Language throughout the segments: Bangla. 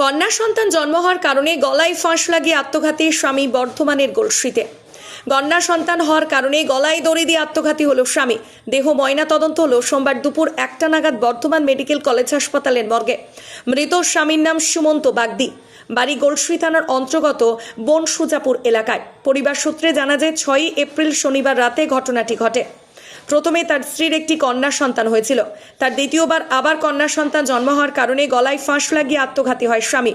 কন্যা সন্তান জন্ম হওয়ার কারণে গলায় ফাঁস লাগিয়ে আত্মঘাতী স্বামী বর্ধমানের গোলশ্রীতে। কন্যা সন্তান হওয়ার কারণে গলায় দড়ি দিয়ে আত্মঘাতী হলো স্বামী। দেহ ময়না তদন্ত হলো সোমবার দুপুর একটা নাগাদ বর্ধমান মেডিকেল কলেজ হাসপাতালের মর্গে। মৃত স্বামীর নাম সুমন্ত বাগদি। বাড়ি গোলশ্রী থানার অন্তর্গত বন সুজাপুর এলাকায়। পরিবার সূত্রে জানা যায়, ছয়ই এপ্রিল শনিবার রাতে ঘটনাটি ঘটে। প্রথমে তার স্ত্রীর একটি কন্যা সন্তান হয়েছিল। তার দ্বিতীয়বার আবার কন্যা সন্তান জন্ম হওয়ার কারণে গলায় ফাঁস লাগিয়ে আত্মঘাতী হয় স্বামী।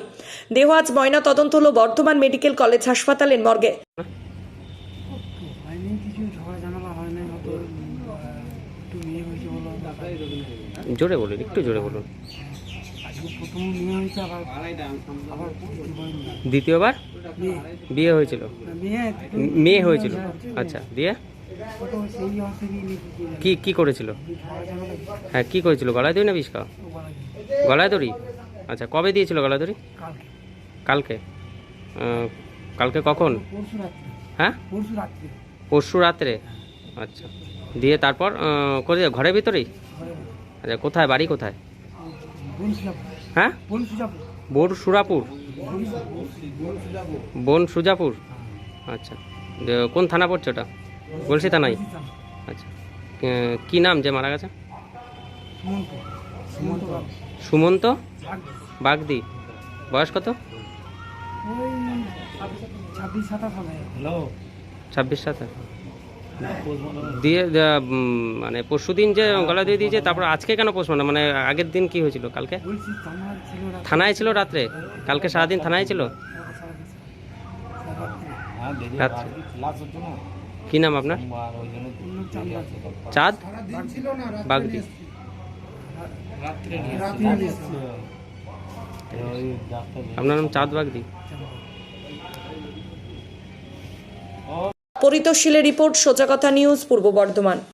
দেহ আজ ময়না তদন্ত হলো বর্ধমান মেডিকেল কলেজ হাসপাতালের মর্গে। জোরে বলুন একটু জোরে বলুন। দ্বিতীয়বার? বিয়ে। হয়েছিল। মেয়ে হয়েছিল। আচ্ছা দিয়ে? কি কি করেছিল? হ্যাঁ কি করেছিল? গলায় দড়ি না বিষ যায় গলায় দড়ি? আচ্ছা কবে দিয়েছিল গলায় দড়ি? কালকে। কালকে কখন? হ্যাঁ? পরশু রাত্রে। আচ্ছা দিয়ে তারপর কোথায় ঘরের ভিতরেই? আচ্ছা কোথায়? বাড়ি কোথায়? হ্যাঁ? বোর সুরাপুর। বন সুজাপুর আচ্ছা কোন থানা পড়ছে ওটা? গলসি থানায় আচ্ছা। আহ, কি নাম যে মারা গেছে? সুমন্ত। বাগদি। বয়স কত? ছাব্বিশ সাতাশ দিয়ে মানে পরশু দিন যে গলা দিয়ে দিয়েছে তারপর আজকে কেন পোষমানা মানে আগের দিন কি হয়েছিল কালকে? বলছি থানায় ছিল রাত্রে? কালকে সারাদিন থানায় ছিল? রাত্রে। কি নাম আপনার? চাঁদ? বাগদি। আপনার নাম চাঁদ বাগদি। পরিতোষীলের রিপোর্ট, সোজা কথা নিউজ, পূর্ব বর্ধমান।